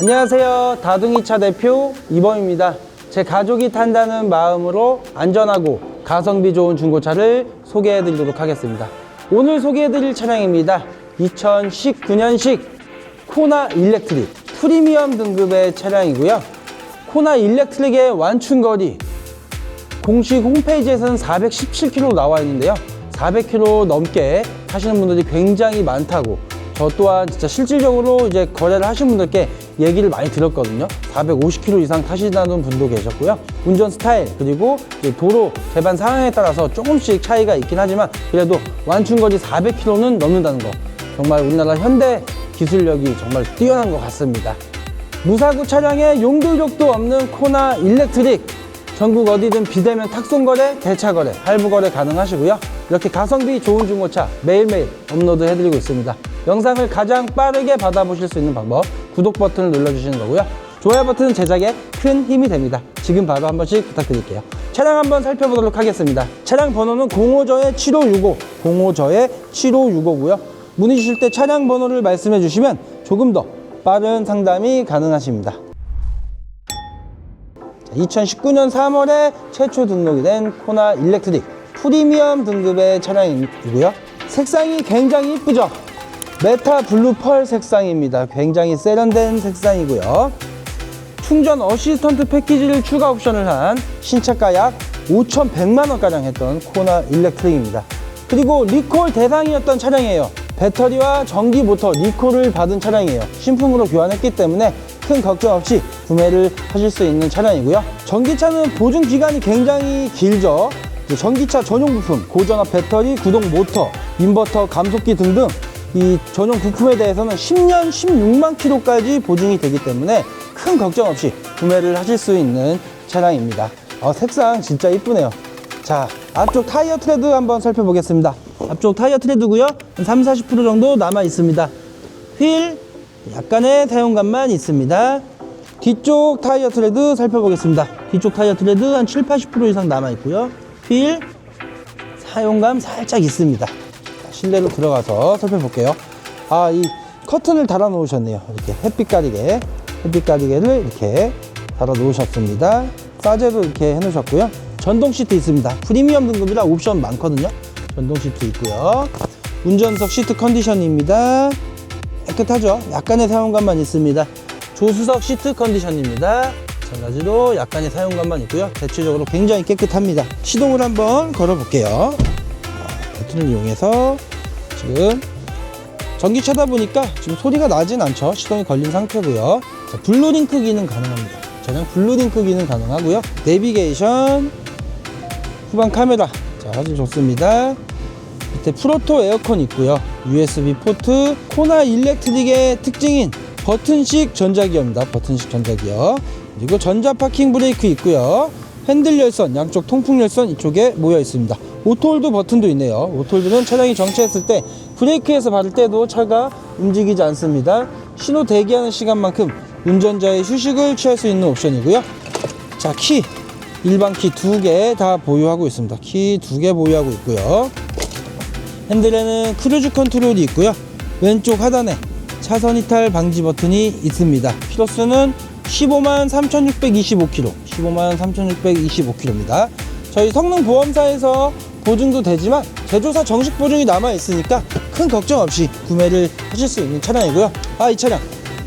안녕하세요. 다둥이차 대표 이범입니다. 제 가족이 탄다는 마음으로 안전하고 가성비 좋은 중고차를 소개해 드리도록 하겠습니다. 오늘 소개해 드릴 차량입니다. 2019년식 코나 일렉트릭 프리미엄 등급의 차량이고요. 코나 일렉트릭의 완충거리 공식 홈페이지에서는 417km 나와 있는데요. 400km 넘게 타시는 분들이 굉장히 많다고 저 또한 진짜 실질적으로 이제 거래를 하신 분들께 얘기를 많이 들었거든요. 450km 이상 타시다는 분도 계셨고요. 운전 스타일 그리고 도로 개반 상황에 따라서 조금씩 차이가 있긴 하지만 그래도 완충거리 400km는 넘는다는 거 정말 우리나라 현대 기술력이 정말 뛰어난 것 같습니다. 무사구 차량에 용도력도 없는 코나 일렉트릭 전국 어디든 비대면 탁송거래, 대차거래, 할부거래 가능하시고요. 이렇게 가성비 좋은 중고차 매일매일 업로드 해드리고 있습니다. 영상을 가장 빠르게 받아보실 수 있는 방법 구독 버튼을 눌러주시는 거고요. 좋아요 버튼은 제작에 큰 힘이 됩니다. 지금 바로 한 번씩 부탁드릴게요. 차량 한번 살펴보도록 하겠습니다. 차량 번호는 05저의 7565, 05저의 7565고요. 문의 주실 때 차량 번호를 말씀해 주시면 조금 더 빠른 상담이 가능하십니다. 2019년 3월에 최초 등록이 된 코나 일렉트릭 프리미엄 등급의 차량이고요. 색상이 굉장히 이쁘죠? 메타 블루 펄 색상입니다. 굉장히 세련된 색상이고요. 충전 어시스턴트 패키지를 추가 옵션을 한 신차가 약 5,100만 원가량 했던 코나 일렉트릭입니다. 그리고 리콜 대상이었던 차량이에요. 배터리와 전기 모터 리콜을 받은 차량이에요. 신품으로 교환했기 때문에 큰 걱정 없이 구매를 하실 수 있는 차량이고요. 전기차는 보증 기간이 굉장히 길죠. 전기차 전용 부품, 고전압 배터리, 구동 모터, 인버터, 감속기 등등 이 전용 부품에 대해서는 10년 16만 킬로까지 보증이 되기 때문에 큰 걱정 없이 구매를 하실 수 있는 차량입니다. 어, 색상 진짜 이쁘네요. 자, 앞쪽 타이어 트레드 한번 살펴보겠습니다. 앞쪽 타이어 트레드고요. 한 3, 40% 정도 남아 있습니다. 휠 약간의 사용감만 있습니다. 뒤쪽 타이어 트레드 살펴보겠습니다. 뒤쪽 타이어 트레드 한 7, 80% 이상 남아 있고요. 휠 사용감 살짝 있습니다. 자, 실내로 들어가서 살펴볼게요. 아, 이 커튼을 달아 놓으셨네요. 이렇게 햇빛 가리개, 햇빛 가리개를 이렇게 달아 놓으셨습니다. 사제도 이렇게 해 놓으셨고요. 전동 시트 있습니다. 프리미엄 등급이라 옵션 많거든요. 전동 시트 있고요. 운전석 시트 컨디션입니다. 깨끗하죠? 약간의 사용감만 있습니다. 조수석 시트 컨디션입니다. 마찬가지로 약간의 사용감만 있고요. 대체적으로 굉장히 깨끗합니다. 시동을 한번 걸어 볼게요. 자, 버튼을 이용해서 지금 전기차다 보니까 지금 소리가 나진 않죠. 시동이 걸린 상태고요. 자, 블루링크 기능 가능합니다. 전용 블루링크 기능 가능하고요. 내비게이션, 후방 카메라, 자 사진 좋습니다. 밑에 프로토 에어컨 있고요. USB 포트, 코나 일렉트릭의 특징인 버튼식 전자기어입니다. 버튼식 전자기어. 그리고 전자 파킹 브레이크 있고요. 핸들 열선, 양쪽 통풍 열선 이쪽에 모여 있습니다. 오토홀드 버튼도 있네요. 오토홀드는 차량이 정체했을 때 브레이크에서 밟을 때도 차가 움직이지 않습니다. 신호 대기하는 시간만큼 운전자의 휴식을 취할 수 있는 옵션이고요. 자, 키. 일반 키 두 개 다 보유하고 있습니다. 키 두 개 보유하고 있고요. 핸들에는 크루즈 컨트롤이 있고요. 왼쪽 하단에 차선 이탈 방지 버튼이 있습니다. 키로수는 15만 3,625km, 15만 3,625km입니다. 저희 성능 보험사에서 보증도 되지만 제조사 정식 보증이 남아 있으니까 큰 걱정 없이 구매를 하실 수 있는 차량이고요. 아, 이 차량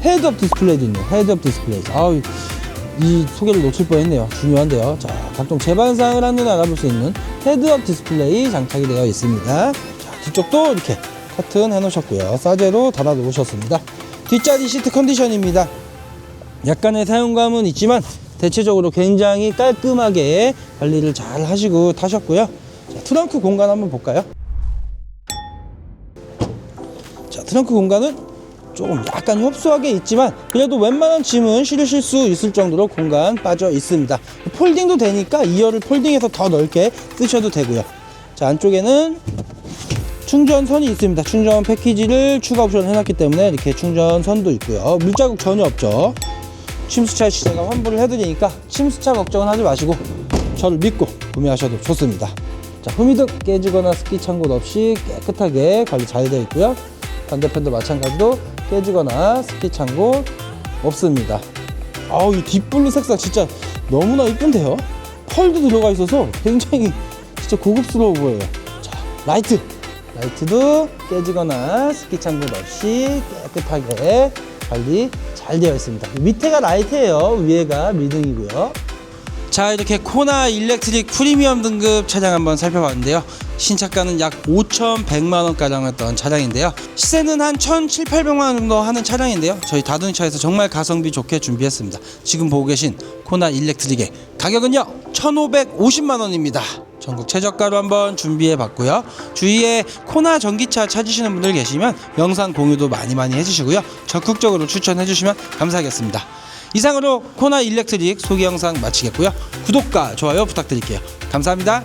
헤드업 디스플레이도 있네요. 헤드업 디스플레이. 아우, 이 소개를 놓칠 뻔했네요. 중요한데요. 자, 각종 제반상을 한눈에 알아볼 수 있는 헤드업 디스플레이 장착이 되어 있습니다. 자, 뒤쪽도 이렇게 커튼 해놓으셨고요. 사제로 달아 놓으셨습니다. 뒷자리 시트 컨디션입니다. 약간의 사용감은 있지만 대체적으로 굉장히 깔끔하게 관리를 잘 하시고 타셨고요. 자, 트렁크 공간 한번 볼까요? 자, 트렁크 공간은 조금 약간 협소하게 있지만 그래도 웬만한 짐은 실으실 수 있을 정도로 공간 빠져 있습니다. 폴딩도 되니까 2열을 폴딩해서 더 넓게 쓰셔도 되고요. 자, 안쪽에는 충전선이 있습니다. 충전 패키지를 추가 옵션 해놨기 때문에 이렇게 충전선도 있고요. 물자국 전혀 없죠. 침수차 시 제가 환불을 해드리니까 침수차 걱정은 하지 마시고 저를 믿고 구매하셔도 좋습니다. 자, 후미등 깨지거나 스키 찬곳 없이 깨끗하게 관리 잘 되어 있고요. 반대편도 마찬가지로 깨지거나 스키 찬곳 없습니다. 아우 이 딥블루 색상 진짜 너무나 이쁜데요. 펄도 들어가 있어서 굉장히 진짜 고급스러워 보여요. 자 라이트 라이트도 깨지거나 스키 창문 없이 깨끗하게 관리 잘 되어 있습니다. 밑에가 라이트예요. 위에가 미등이고요. 자 이렇게 코나 일렉트릭 프리미엄 등급 차량 한번 살펴봤는데요. 신차가는 약 5,100만 원가량 했던 차량인데요. 시세는 한 1,700, 만원 정도 하는 차량인데요. 저희 다둥차에서 정말 가성비 좋게 준비했습니다. 지금 보고 계신 코나 일렉트릭의 가격은요 1,550만 원입니다. 전국 최저가로 한번 준비해 봤고요. 주위에 코나 전기차 찾으시는 분들 계시면 영상 공유도 많이 많이 해주시고요. 적극적으로 추천해 주시면 감사하겠습니다 이상으로 코나 일렉트릭 소개 영상 마치겠고요. 구독과 좋아요 부탁드릴게요. 감사합니다.